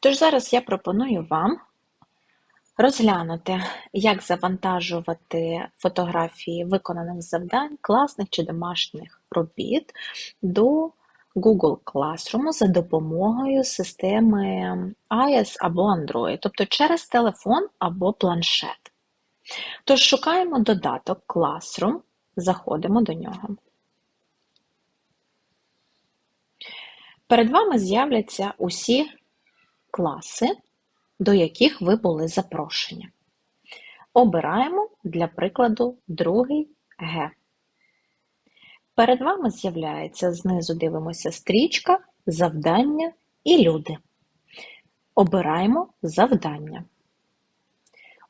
Тож зараз я пропоную вам розглянути, як завантажувати фотографії виконаних завдань, класних чи домашніх робіт до Google Classroom за допомогою системи iOS або Android, тобто через телефон або планшет. Тож шукаємо додаток Classroom, заходимо до нього. Перед вами з'являться усі класи, до яких ви були запрошені. Обираємо, для прикладу, другий Г. Перед вами з'являється знизу дивимося стрічка, завдання і люди. Обираємо завдання.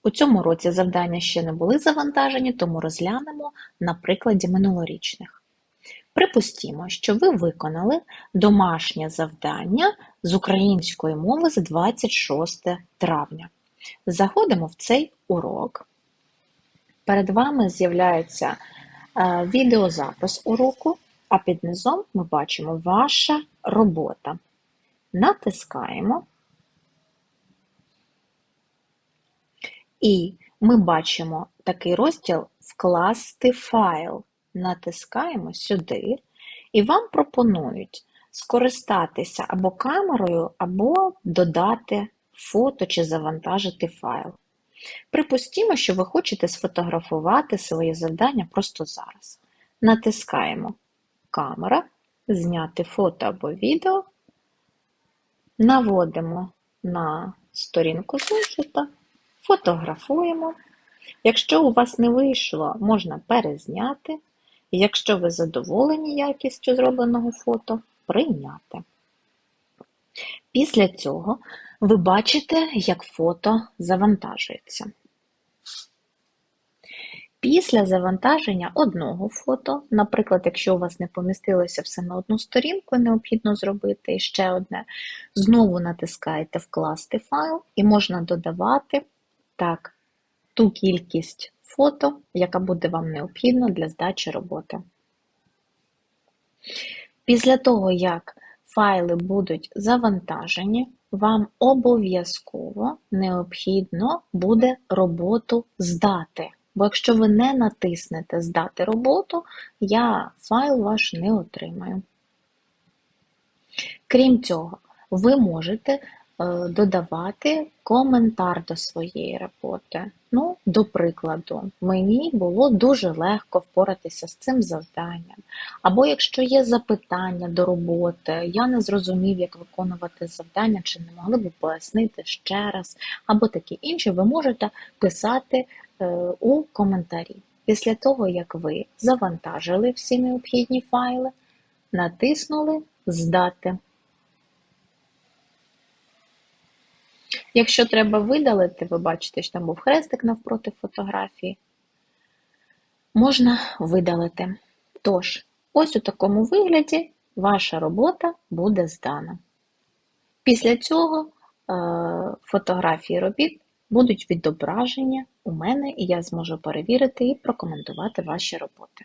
У цьому році завдання ще не були завантажені, тому розглянемо на прикладі минулорічних. Припустімо, що ви виконали домашнє завдання з української мови з 26 травня. Заходимо в цей урок. Перед вами з'являється е, відеозапис уроку, а під низом ми бачимо ваша робота. Натискаємо. І ми бачимо такий розділ Вкласти файл. Натискаємо сюди, і вам пропонують скористатися або камерою, або додати фото чи завантажити файл. Припустімо, що ви хочете сфотографувати своє завдання просто зараз. Натискаємо Камера, зняти фото або відео, наводимо на сторінку зошита, фотографуємо. Якщо у вас не вийшло, можна перезняти. Якщо ви задоволені якістю зробленого фото, прийняти. Після цього ви бачите, як фото завантажується. Після завантаження одного фото, наприклад, якщо у вас не помістилося все на одну сторінку, необхідно зробити ще одне, знову натискаєте Вкласти файл і можна додавати так, ту кількість фото, яка буде вам необхідна для здачі роботи. Після того, як файли будуть завантажені, вам обов'язково необхідно буде роботу здати. Бо якщо ви не натиснете Здати роботу, я файл ваш не отримаю. Крім цього, ви можете додавати коментар до своєї роботи. Ну, до прикладу, мені було дуже легко впоратися з цим завданням. Або якщо є запитання до роботи, я не зрозумів, як виконувати завдання, чи не могли б пояснити ще раз, або такі інші, ви можете писати е, у коментарі. Після того, як ви завантажили всі необхідні файли, натиснули Здати. Якщо треба видалити, ви бачите, що там був хрестик навпроти фотографії, можна видалити. Тож, ось у такому вигляді ваша робота буде здана. Після цього е, фотографії робіт будуть відображені у мене, і я зможу перевірити і прокоментувати ваші роботи.